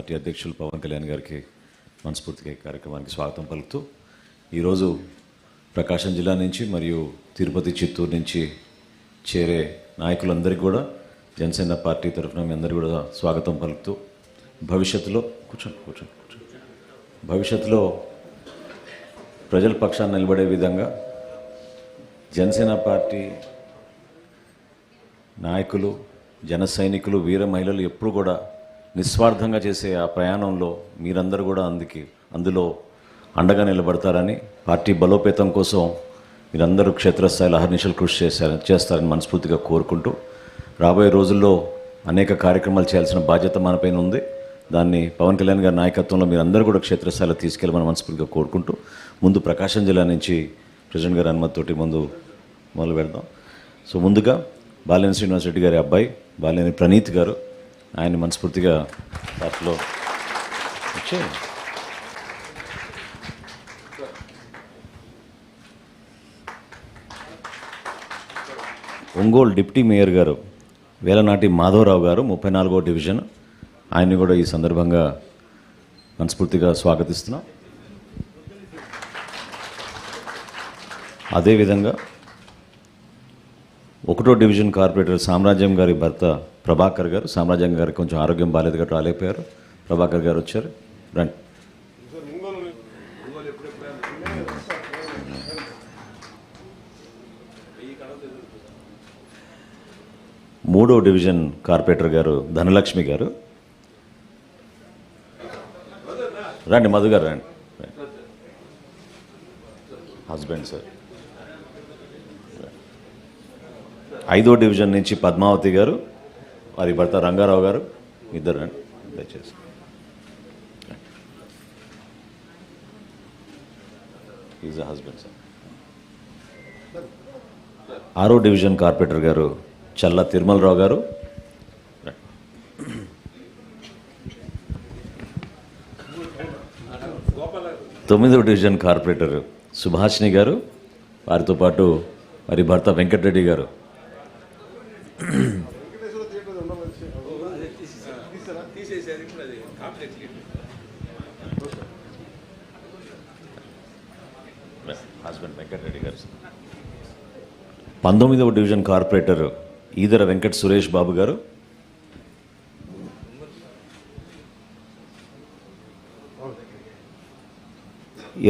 Party అధ్యక్షులు పవన్ కళ్యాణ్ గారికి మనస్ఫూర్తిగా ఈ కార్యక్రమానికి స్వాగతం పలుకుతూ ఈరోజు ప్రకాశం జిల్లా నుంచి మరియు తిరుపతి చిత్తూరు నుంచి చేరే నాయకులందరికీ కూడా జనసేన పార్టీ తరఫున మీ అందరికీ కూడా స్వాగతం పలుకుతూ భవిష్యత్తులో కూర్చోండి కూర్చోండి కూర్చోండి. భవిష్యత్తులో ప్రజల పక్షాన్ని నిలబడే విధంగా జనసేన పార్టీ నాయకులు జన సైనికులు వీర మహిళలు ఎప్పుడు కూడా నిస్వార్థంగా చేసే ఆ ప్రయాణంలో మీరందరూ కూడా అందుకే అందులో అండగా నిలబడతారని పార్టీ బలోపేతం కోసం మీరందరూ క్షేత్రస్థాయిలో అహర్నిశలు కృషి చేశారు చేస్తారని మనస్ఫూర్తిగా కోరుకుంటూ రాబోయే రోజుల్లో అనేక కార్యక్రమాలు చేయాల్సిన బాధ్యత మనపైన ఉంది. దాన్ని పవన్ కళ్యాణ్ గారి నాయకత్వంలో మీరందరూ కూడా క్షేత్రస్థాయిలో తీసుకెళ్ళమని మనస్ఫూర్తిగా కోరుకుంటూ ముందు ప్రకాశం జిల్లా నుంచి ప్రెసిడెంట్ గారి అనుమతితోటి ముందు మొదలు పెడదాం. సో ముందుగా బాలినేని శ్రీనివాస్ రెడ్డి గారి అబ్బాయి బాలినేని ప్రణీత్ గారు ఆయన మనస్ఫూర్తిగా పార్టీలో వచ్చే. ఒంగోలు డిప్టీ మేయర్ గారు వేలనాటి మాధవరావు గారు ముప్పై నాలుగో డివిజన్. ఆయన్ని కూడా ఈ సందర్భంగా మనస్ఫూర్తిగా స్వాగతిస్తున్నాం. అదేవిధంగా ఒకటో డివిజన్ కార్పొరేటర్ సామ్రాజ్యం గారి భర్త ప్రభాకర్ గారు సామ్రాజ్యం గారికి కొంచెం ఆరోగ్యం బాగాలేదు కాబట్టి రాలేకపోయారు. ప్రభాకర్ గారు వచ్చారు. రండి. మూడో డివిజన్ కార్పొరేటర్ గారు ధనలక్ష్మి గారు. రండి మధు గారు రండి. Husband sir. ఐదో డివిజన్ నుంచి పద్మావతి గారు వారి భర్త రంగారావు గారు ఇద్దరు రండి దయచేసి. ఈజ్ అ హస్బెండ్ సార్ ఆరో డివిజన్ కార్పొరేటర్ గారు చల్ల తిరుమలరావు గారు. తొమ్మిదో డివిజన్ కార్పొరేటర్ సుభాషిణి గారు వారితో పాటు వారి భర్త వెంకటరెడ్డి గారు. హస్బెండ్ వెంకటరెడ్డి గారు పంతొమ్మిదవ డివిజన్ కార్పొరేటర్ ఈదర వెంకట సురేష్ బాబు గారు.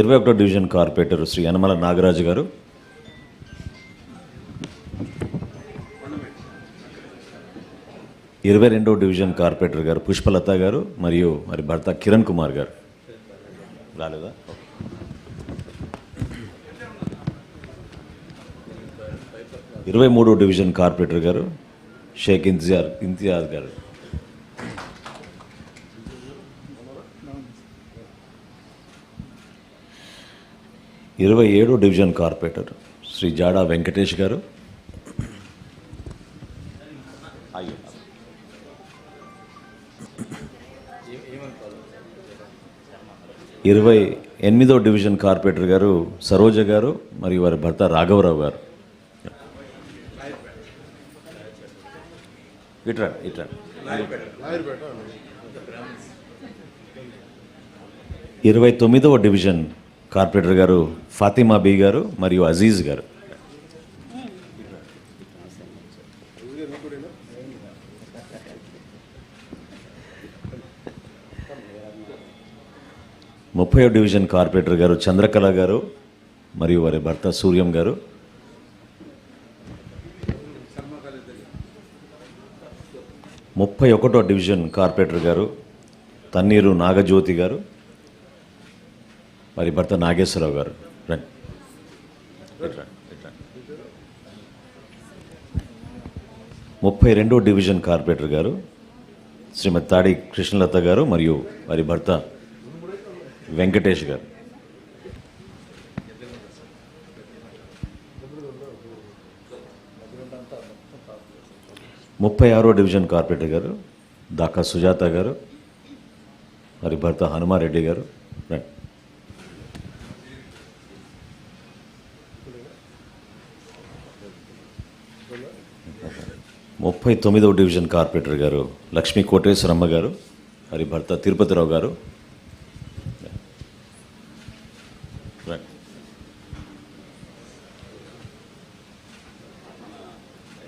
ఇరవై ఒకటో డివిజన్ కార్పొరేటర్ శ్రీ యనమల నాగరాజు గారు. ఇరవై రెండో డివిజన్ కార్పొరేటర్ గారు పుష్పలత గారు మరియు మరి భర్త కిరణ్ కుమార్ గారు. రాలేదా? ఇరవై మూడో డివిజన్ కార్పొరేటర్ గారు షేక్ ఇంతిజార్ ఇంతియాజ్ గారు. ఇరవై ఏడో డివిజన్ కార్పొరేటర్ శ్రీ జాడా వెంకటేష్ గారు. అయ్యో. ఇరవై ఎనిమిదో డివిజన్ కార్పొరేటర్ గారు సరోజ గారు మరియు వారి భర్త రాఘవరావు గారు. ఇట్రా ఇట్రా ఇరవై తొమ్మిదవ డివిజన్ కార్పొరేటర్ గారు ఫాతిమా బీ గారు మరియు అజీజ్ గారు. ముప్పై డివిజన్ కార్పొరేటర్ గారు చంద్రకళ గారు మరియు వారి భర్త సూర్యం గారు. ముప్పై ఒకటో డివిజన్ కార్పొరేటర్ గారు తన్నీరు నాగజ్యోతి గారు వారి భర్త నాగేశ్వరరావు గారు. రండి. ముప్పై రెండో డివిజన్ కార్పొరేటర్ గారు శ్రీమతి తాడి కృష్ణలత గారు మరియు వారి భర్త వెంకటేష్ గారు. ముప్పై ఆరో డివిజన్ కార్పొరేటర్ గారు దాకా సుజాత గారు మరి భర్త హనుమారెడ్డి గారు. ముప్పై తొమ్మిదవ డివిజన్ కార్పొరేటర్ గారు లక్ష్మీ కోటేశ్వరమ్మ గారు మరి భర్త తిరుపతిరావు గారు రండి.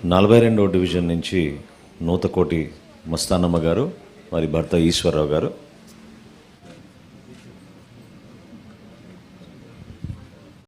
నలభై రెండవ డివిజన్ నుంచి నూతకోటి మస్తానమ్మ గారు వారి భర్త ఈశ్వరరావు గారు.